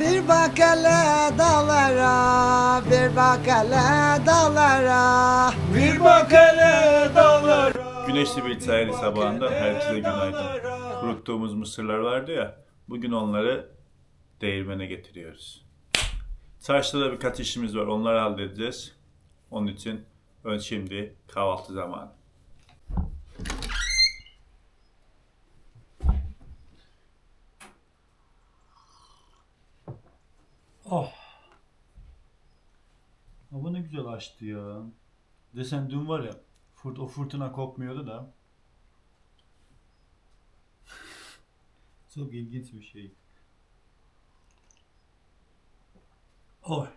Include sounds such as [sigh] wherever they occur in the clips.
Bir bak hele dağlara, bir bak hele dağlara. Bir bak hele dağlara. Güneşli bir sahil sabahında herkese günaydın. Kuruttuğumuz mısırlar vardı ya, bugün onları değirmene getiriyoruz. Çarşıda da birkaç işimiz var, onları halledeceğiz. Onun için ön şimdi kahvaltı zamanı. Oh. Hava ne güzel açtı ya. Desen dün var ya, fırt o fırtına kopmuyordu da. Çok ilginç bir şey. Oy.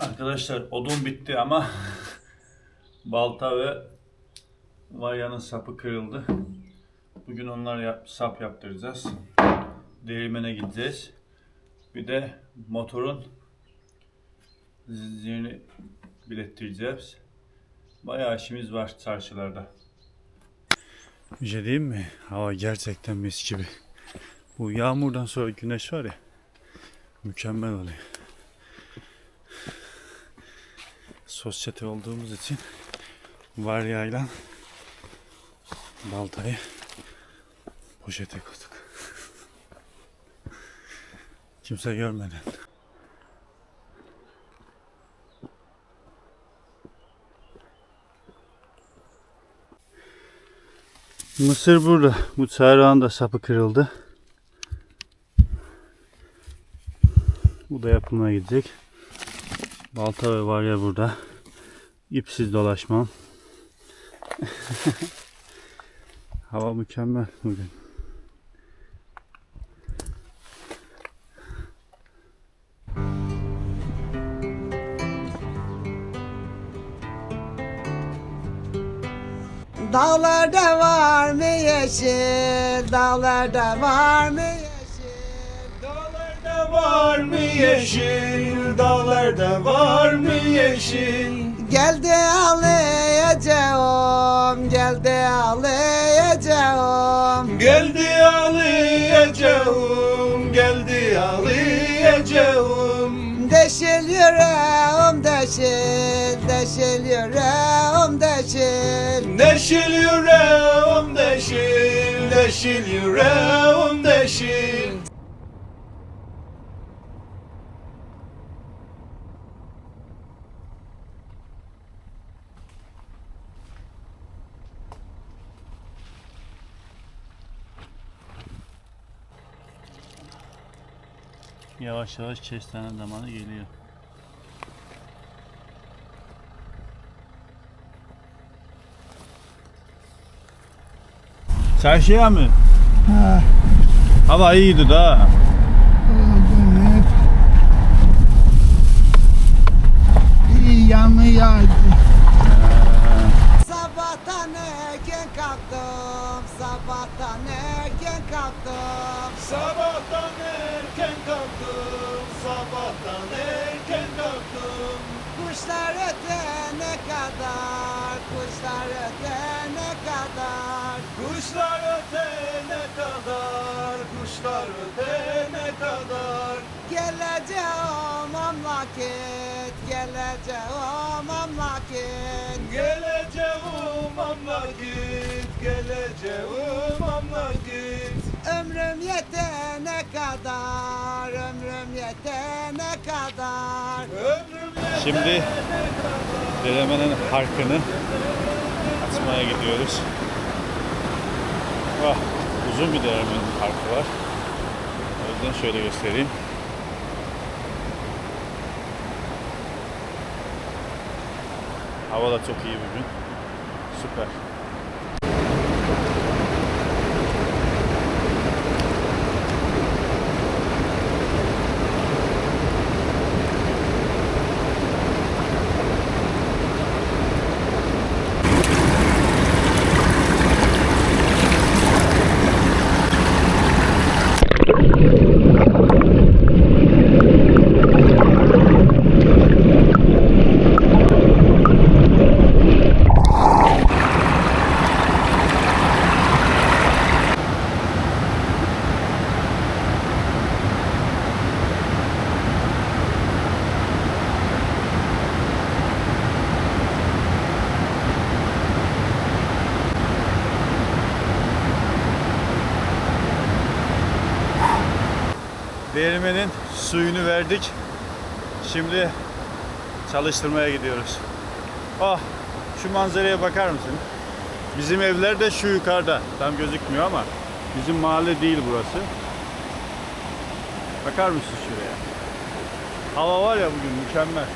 Arkadaşlar odun bitti ama [laughs] balta ve varyanın sapı kırıldı. Bugün onlar yap, sap yaptıracağız. Değirmene gideceğiz. Bir de motorun zincirini bilettireceğiz. Bayağı işimiz var çarşılarda. Bir şey diyeyim mi? Hava gerçekten mis gibi. Bu yağmurdan sonra güneş var ya mükemmel oluyor. Sosyete olduğumuz için varyayla baltayı poşete koyduk. [laughs] Kimse görmeden. Mısır burada. Bu sayrağın da sapı kırıldı. Bu da yapımına gidecek. Balta ve varya burada. İpsiz dolaşmam. [laughs] Hava mükemmel bugün. Dağlarda var mı yeşil, dağlarda var mı yeşil? Dağlarda var mı yeşil? Dağlarda var mı yeşil? Geldi alayacağım, geldi alayacağım. Geldi alayacağım, geldi alayacağım. Deşil yüreğim deşil, deşil yüreğim deşil. Neşil yüreğim deşil, neşil yüreğim deşil. Yavaş yavaş kestane zamanı geliyor. Çarşıya mı? Ha, Hava iyiydi da. Ötene kadar. Kuşlar ötene kadar, kuşlar ötene kadar. Geleceğim memleket, geleceğim memleket. Geleceğim memleket, geleceğim memleket. Ömrüm yetene kadar, ömrüm yetene kadar. Ömrüm Şimdi Deremenin harkını açmaya gidiyoruz. Vah, uzun bir Deremenin harkı var. O yüzden şöyle göstereyim. Hava da çok iyi bugün. Süper. Değirmenin suyunu verdik. Şimdi çalıştırmaya gidiyoruz. Ah şu manzaraya bakar mısın? Bizim evler de şu yukarıda. Tam gözükmüyor ama bizim mahalle değil burası. Bakar mısın şuraya? Hava var ya bugün mükemmel.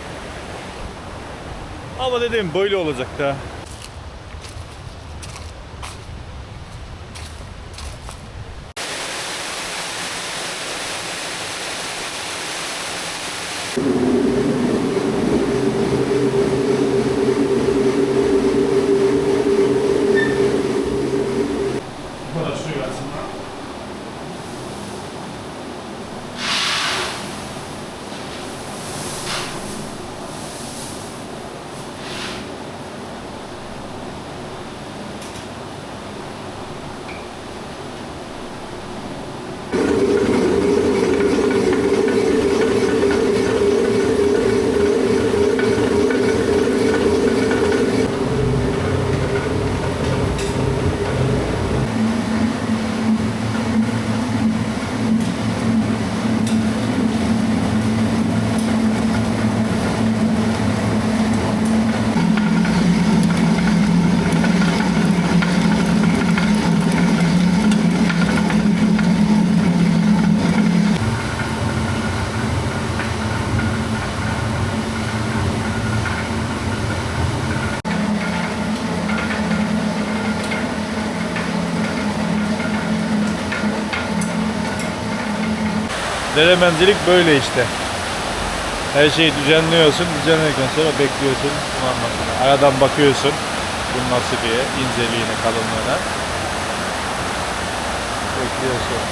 Hava dedim böyle olacak da. Deremencilik böyle işte. Her şeyi düzenliyorsun, düzenledikten sonra bekliyorsun kullanmasını. Aradan bakıyorsun bu nasıl diye, inceliğine, kalınlığına. Bekliyorsun.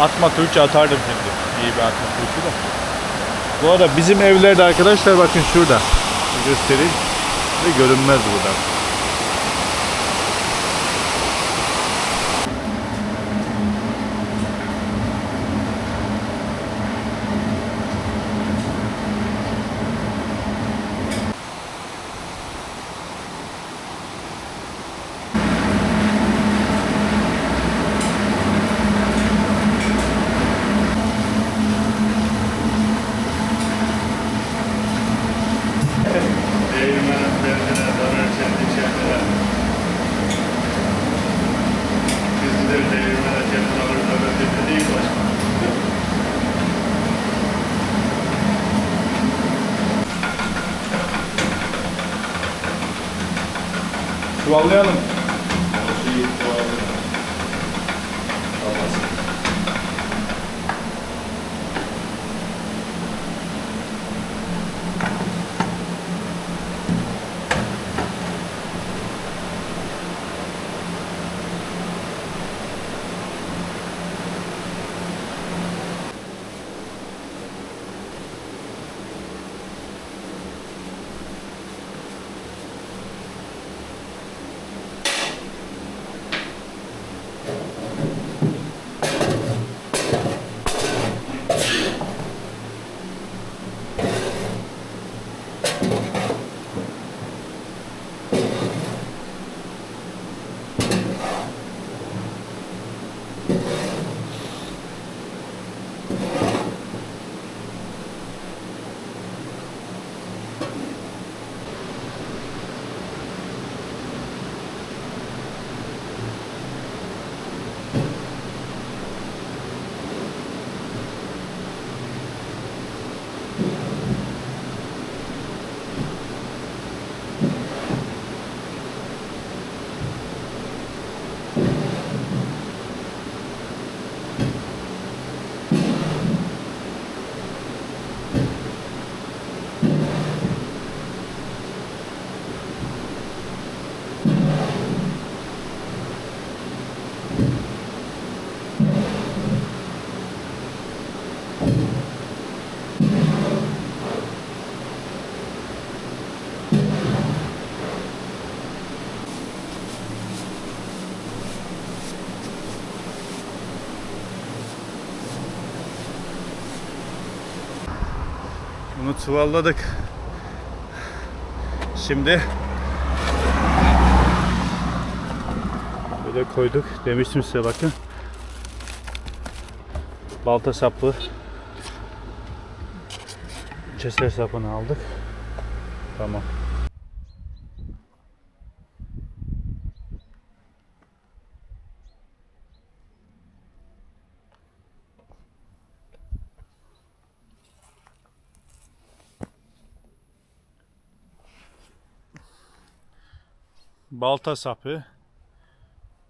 Atma turşu atardım şimdi. İyi bir atma turşu da. Bu arada bizim evlerde arkadaşlar bakın şurada. Göstereyim. Ve görünmez buradan. Çuvallayalım. Bunu çuvalladık. Şimdi böyle koyduk. Demiştim size bakın. Balta sapı. Keser sapını aldık. Tamam. Balta sapı,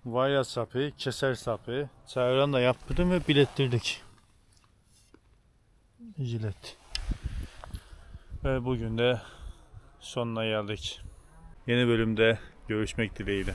vaya sapı, keser sapı. Çayıran da yaptırdım ve bilettirdik. Jilet. Ve bugün de sonuna geldik. Yeni bölümde görüşmek dileğiyle.